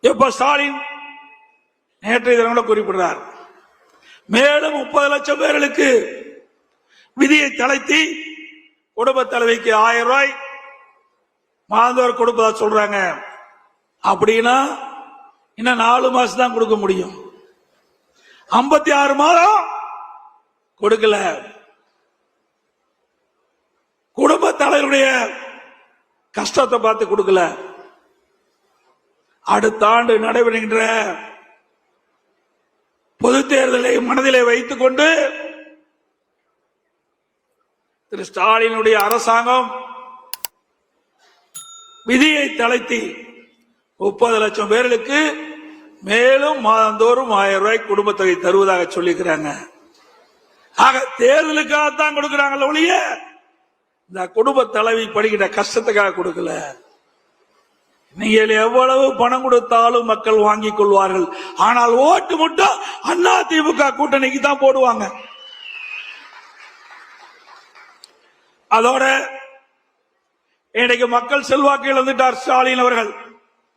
இப்ப ஸ்டாலின் நேற்றைய தினம் குறிப்பிடுறார். மேலும் முப்பது லட்சம் பேர்களுக்கு விதியை தளர்த்தி குடும்ப தலைவிக்கு ஆயிரம் ரூபாய் மாதவர் கொடுப்பதா சொல்றாங்க. அப்படின்னா இன்னும் நாலு மாசம் தான் கொடுக்க முடியும். ஐம்பத்தி ஆறு மாதம் கொடுக்கல. குடும்ப தலைவருடைய கஷ்டத்தை பார்த்து கொடுக்கல. அடுத்த ஆண்டு நடைபெறுகின்ற பொது தேர்தலை மனதிலே வைத்துக் கொண்டு திரு ஸ்டாலினுடைய அரசாங்கம் விதியை தளர்த்தி முப்பது லட்சம் பேர்களுக்கு மேலும் மாதந்தோறும் ஆயிரம் ரூபாய் குடும்ப தொகை தருவதாக சொல்லிக்கிறாங்க ஆக தேர்தலுக்காகத்தான் கொடுக்கிறாங்களே ஒழிய இந்த குடும்ப தலைவி படுகிற கஷ்டத்துக்காக கொடுக்கல. நீங்கள் எவ்வளவு பணம் கொடுத்தாலும் மக்கள் வாங்கிக் கொள்வார்கள். ஆனால் ஓட்டு மட்டும் அண்ணா திமுக கூட்டணிக்கு தான் போடுவாங்க. அதோட இன்னைக்கு மக்கள் செல்வாக்கு இழந்துட்டார் ஸ்டாலின் அவர்கள்.